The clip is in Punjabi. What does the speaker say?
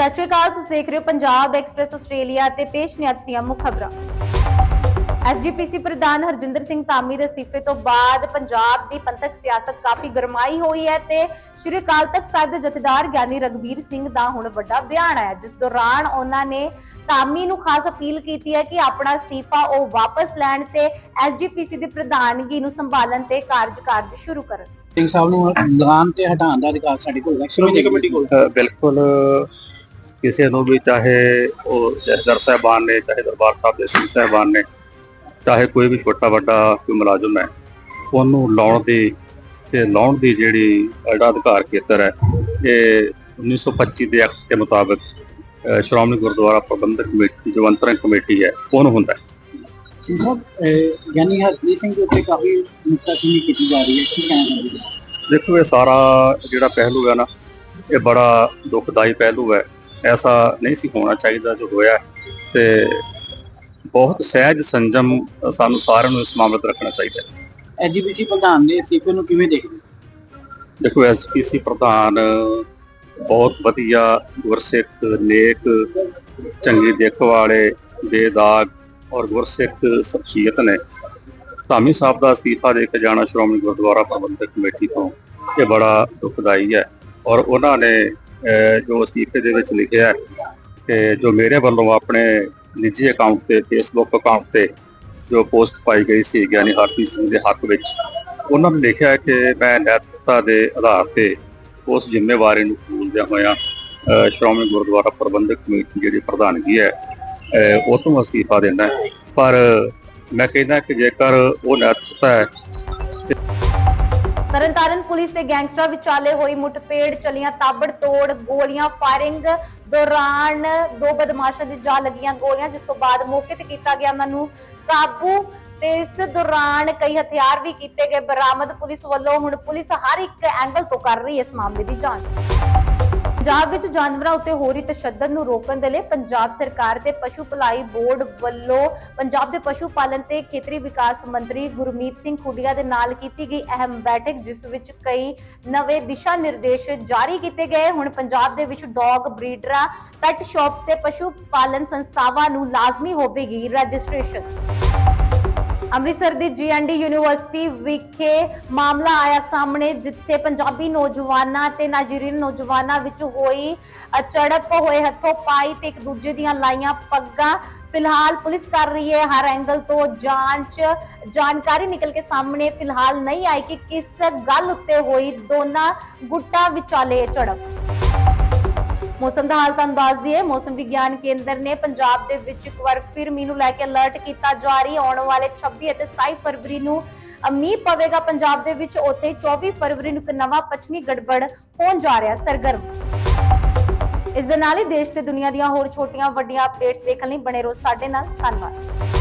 ਸਤਿ ਸ਼੍ਰੀ ਅਕਾਲ ਤੁਸੀਂ ਦੇਖ ਰਹੇ ਹੋ ਪੰਜਾਬ ਐਕਸਪ੍ਰੈਸ ਆਸਟ੍ਰੇਲੀਆ ਤੇ ਪੇਸ਼ ਨੇ ਅੱਜ ਦੀਆਂ ਮੁੱਖ ਖਬਰਾਂ। ਐਸਜੀਪੀਸੀ ਪ੍ਰਧਾਨ ਹਰਜਿੰਦਰ ਸਿੰਘ ਧਾਮੀ ਦੇ ਅਸਤੀਫੇ ਤੋਂ ਬਾਅਦ ਪੰਜਾਬ ਦੀ ਪੰਥਕ ਸਿਆਸਤ ਕਾਫੀ ਗਰਮਾਈ ਹੋਈ ਹੈ ਤੇ ਸ਼੍ਰੀ ਅਕਾਲ ਤਖਤ ਸਾਹਿਬ ਦੇ ਜਥੇਦਾਰ ਗਿਆਨੀ ਰਗਵੀਰ ਸਿੰਘ ਦਾ ਹੁਣ ਵੱਡਾ ਬਿਆਨ ਆਇਆ ਜਿਸ ਦੌਰਾਨ ਉਹਨਾਂ ਨੇ ਧਾਮੀ ਨੂੰ ਖਾਸ ਅਪੀਲ ਕੀਤੀ ਹੈ ਕਿ ਆਪਣਾ ਅਸਤੀਫਾ ਉਹ ਵਾਪਸ ਲੈਣ ਤੇ ਐਸਜੀਪੀਸੀ ਦੀ ਪ੍ਰਧਾਨਗੀ ਨੂੰ ਸੰਭਾਲਣ ਤੇ ਕਾਰਜਕਾਰਜ ਸ਼ੁਰੂ ਕਰਨ। ਸਿੰਘ ਸਾਹਿਬ ਨੂੰ ਲਗਾਨ ਤੇ ਹਟਾਉਣ ਦਾ ਅਧਿਕਾਰ ਸਾਡੇ ਕੋਲ ਹੈ ਸ਼੍ਰੋਮਣੀ ਕਮੇਟੀ ਕੋਲ। ਬਿਲਕੁਲ ਕਿਸੇ ਨੂੰ ਵੀ ਚਾਹੇ ਉਹ ਜਥੇਦਾਰ ਸਾਹਿਬਾਨ ਨੇ ਚਾਹੇ ਦਰਬਾਰ ਸਾਹਿਬ ਦੇ ਸਿੰਘ ਸਾਹਿਬਾਨ ਨੇ ਚਾਹੇ ਕੋਈ ਵੀ ਛੋਟਾ ਵੱਡਾ ਕੋਈ ਮੁਲਾਜ਼ਮ ਹੈ ਉਹਨੂੰ ਲਾਉਣ ਦੀ ਤੇ ਲਾਉਣ ਦੀ ਜਿਹੜੀ ਜਿਹੜਾ ਅਧਿਕਾਰ ਖੇਤਰ ਹੈ ਇਹ 1925 ਦੇ ਐਕਟ ਦੇ ਮੁਤਾਬਕ ਸ਼੍ਰੋਮਣੀ ਗੁਰਦੁਆਰਾ ਪ੍ਰਬੰਧਕ ਕਮੇਟੀ ਜੋ ਅੰਤਰਿਮ ਕਮੇਟੀ ਹੈ ਉਹਨੂੰ ਹੁੰਦਾ ਹੈ? ਸਿੰਘ ਸਾਹਿਬ ਗਿਆਨੀ ਹਰਪ੍ਰੀਤ ਸਿੰਘ ਦੇ ਉੱਤੇ ਕਾਫੀ ਨੁਕਤਾਚੀਨੀ ਕੀਤੀ ਜਾ ਰਹੀ ਹੈ ਕੀ ਕਹਿਣਾ ਚਾਹੁੰਦੇ ਹੋ ਦੇਖੋ ਇਹ ਸਾਰਾ ਜਿਹੜਾ ਪਹਿਲੂ ਹੈ ਨਾ ਇਹ ਬੜਾ ਦੁਖਦਾਈ ਪਹਿਲੂ ਹੈ। ਐਸਾ ਨਹੀਂ ਸੀ ਹੋਣਾ ਚਾਹੀਦਾ ਜੋ ਹੋਇਆ। ਤੇ ਬਹੁਤ ਸਹਿਜ ਸੰਜਮ ਸਾਨੂੰ ਸਾਰਿਆਂ ਨੂੰ ਇਸ ਮਾਮਲੇ ਤੇ ਰੱਖਣਾ ਚਾਹੀਦਾ ਹੈ ਐਜੀਪੀਸੀ ਪ੍ਰਧਾਨ ਦੇ ਅਸਤੀਫੇ ਨੂੰ ਕਿਵੇਂ ਦੇਖਦੇ? ਦੇਖੋ ਐਸਪੀਸੀ ਪ੍ਰਧਾਨ ਬਹੁਤ ਵਧੀਆ ਗੁਰਸਿੱਖ ਨੇਕ ਚੰਗੀ ਦੇਖ ਵਾਲੇ ਬੇਦਾਗ ਔਰ ਗੁਰਸਿੱਖ ਸ਼ਖਸੀਅਤ ਨੇ ਧਾਮੀ ਸਾਹਿਬ ਦਾ ਅਸਤੀਫਾ ਦੇ ਕੇ ਜਾਣਾ ਸ਼੍ਰੋਮਣੀ ਗੁਰਦੁਆਰਾ ਪ੍ਰਬੰਧਕ ਕਮੇਟੀ ਤੋਂ ਇਹ ਬੜਾ ਦੁਖਦਾਈ ਹੈ ਔਰ ਉਹਨਾਂ ਨੇ ਜੋ ਅਸਤੀਫੇ ਦੇ ਵਿੱਚ ਲਿਖਿਆ ਹੈ ਕਿ ਜੋ ਮੇਰੇ ਵੱਲੋਂ ਆਪਣੇ ਨਿੱਜੀ ਅਕਾਊਂਟ ਤੇ ਫੇਸਬੁੱਕ ਅਕਾਊਂਟ ਤੇ ਜੋ ਪੋਸਟ ਪਾਈ ਗਈ ਸੀ, ਗਿਆਨੀ ਹਰਪ੍ਰੀਤ ਸਿੰਘ ਦੇ ਹੱਕ ਵਿੱਚ, ਉਹਨਾਂ ਨੇ ਲਿਖਿਆ ਕਿ ਮੈਂ ਨੈਤਿਕਤਾ ਦੇ ਆਧਾਰ ਤੇ ਉਸ ਜ਼ਿੰਮੇਵਾਰੀ ਨੂੰ ਪੂਰਦਿਆਂ ਹੋਇਆਂ ਸ਼੍ਰੋਮਣੀ ਗੁਰਦੁਆਰਾ ਪ੍ਰਬੰਧਕ ਕਮੇਟੀ ਜਿਹੜੀ ਪ੍ਰਧਾਨਗੀ ਹੈ ਉਹ ਤੋਂ ਅਸਤੀਫਾ ਦੇਣਾ ਪਰ ਮੈਂ ਕਹਿੰਦਾ ਕਿ ਜੇਕਰ ਉਹ ਨੈਤਿਕਤਾ ਹੈ ਤਰਨਤਾਰਨ ਪੁਲਿਸ ਤੇ ਗੈਂਗਸਟਰਾਂ ਵਿਚਾਲੇ ਹੋਈ ਮੁੱਠਭੇੜ, ਚਲੀਆਂ ਤਾਬੜਤੋੜ, ਗੋਲੀਆਂ ਫਾਇਰਿੰਗ ਦੌਰਾਨ ਦੋ ਬਦਮਾਸ਼ਾਂ ਦੀ ਜਾ ਲੱਗੀਆਂ ਗੋਲੀਆਂ, ਜਿਸ ਤੋਂ ਬਾਅਦ ਮੌਕੇ ਤੇ ਕੀਤਾ ਗਿਆ ਉਹਨਾਂ ਨੂੰ ਕਾਬੂ ਤੇ ਇਸ ਦੌਰਾਨ ਕਈ ਹਥਿਆਰ ਵੀ ਕੀਤੇ ਗਏ। ਬਰਾਮਦ ਪੁਲਿਸ ਵੱਲੋਂ ਹੁਣ ਪੁਲਿਸ ਹਰ ਇੱਕ ਐਂਗਲ ਤੋਂ ਕਰ ਰਹੀ ਹੈ ਇਸ ਮਾਮਲੇ ਦੀ ਜਾਂਚ। ਪੰਜਾਬ ਵਿੱਚ ਜਾਨਵਰਾਂ ਉੱਤੇ ਹੋ ਰਹੀ ਤਸ਼ੱਦਦ ਨੂੰ ਰੋਕਣ ਦੇ ਲਈ ਪੰਜਾਬ ਸਰਕਾਰ ਤੇ ਪਸ਼ੂ ਭਲਾਈ ਬੋਰਡ ਵੱਲੋਂ ਪੰਜਾਬ ਦੇ ਪਸ਼ੂ ਪਾਲਣ ਤੇ ਖੇਤਰੀ ਵਿਕਾਸ ਮੰਤਰੀ ਗੁਰਮੀਤ ਸਿੰਘ ਖੁੱਡੀਆ ਦੇ ਨਾਲ ਕੀਤੀ ਗਈ ਅਹਿਮ ਬੈਠਕ, ਜਿਸ ਵਿੱਚ ਕਈ ਨਵੇਂ ਦਿਸ਼ਾ ਨਿਰਦੇਸ਼ ਜਾਰੀ ਕੀਤੇ ਗਏ। ਹੁਣ ਪੰਜਾਬ ਦੇ ਵਿੱਚ ਡੌਗ ਬਰੀਡਰਾਂ ਪੈਟ ਸ਼ਾਪਸ ਤੇ ਪਸ਼ੂ ਪਾਲਣ ਸੰਸਥਾਵਾਂ ਨੂੰ ਲਾਜ਼ਮੀ ਹੋਵੇਗੀ ਰਜਿਸਟ੍ਰੇਸ਼ਨ। ਅੰਮ੍ਰਿਤਸਰ ਦੀ ਜੀਐਨਡੀ ਯੂਨੀਵਰਸਿਟੀ ਵਿਖੇ ਮਾਮਲਾ ਆਇਆ ਸਾਹਮਣੇ ਜਿੱਥੇ ਪੰਜਾਬੀ ਨੌਜਵਾਨਾਂ ਤੇ ਨਾਈਜੀਰੀਅਨ ਨੌਜਵਾਨਾਂ ਵਿੱਚ ਹੋਈ ਅ, ਝੜਪ ਹੋਏ ਹੱਥੋਂ ਪਾਈ ਤੇ ਇੱਕ ਦੂਜੇ ਦੀਆਂ ਲਾਈਆਂ ਪੱਗਾਂ। ਫਿਲਹਾਲ ਪੁਲਿਸ ਕਰ ਰਹੀ ਹੈ ਹਰ ਐਂਗਲ ਤੋਂ ਜਾਂਚ। ਜਾਣਕਾਰੀ ਨਿਕਲ ਕੇ ਸਾਹਮਣੇ ਫਿਲਹਾਲ ਨਹੀਂ ਆਈ ਕਿ ਕਿਸ ਗੱਲ ਉੱਤੇ ਹੋਈ। ਦੋਨਾਂ ਗੁੱਟਾਂ ਵਿਚਾਲੇ ਝੜਪ। ਮੌਸਮ ਦਾ ਹਾਲ ਤੁਹਾਨੂੰ ਦੱਸ ਦਈਏ ਮੌਸਮ ਵਿਗਿਆਨ ਕੇਂਦਰ ਨੇ ਪੰਜਾਬ ਦੇ ਵਿੱਚ ਇੱਕ ਵਾਰ ਫਿਰ ਮੀਂਹ ਨੂੰ ਲੈ ਕੇ ਅਲਰਟ ਕੀਤਾ। ਜਾਰੀ ਆਉਣ ਵਾਲੇ 26 ਅਤੇ 27 ਫਰਵਰੀ ਨੂੰ ਮੀਂਹ ਪਵੇਗਾ ਪੰਜਾਬ ਦੇ ਵਿੱਚ। ਉੱਥੇ ਹੀ 24 ਫਰਵਰੀ ਨੂੰ ਇੱਕ ਨਵਾਂ ਪੱਛਮੀ ਗੜਬੜ ਹੋਣ ਜਾ ਰਿਹਾ ਸਰਗਰਮ। ਇਸ ਦੇ ਨਾਲ ਹੀ ਦੇਸ਼ ਤੇ ਦੁਨੀਆ ਦੀਆਂ ਹੋਰ ਛੋਟੀਆਂ ਵੱਡੀਆਂ ਅਪਡੇਟਸ ਦੇਖਣ ਲਈ ਬਣੇ ਰਹੋ ਸਾਡੇ ਨਾਲ। ਧੰਨਵਾਦ।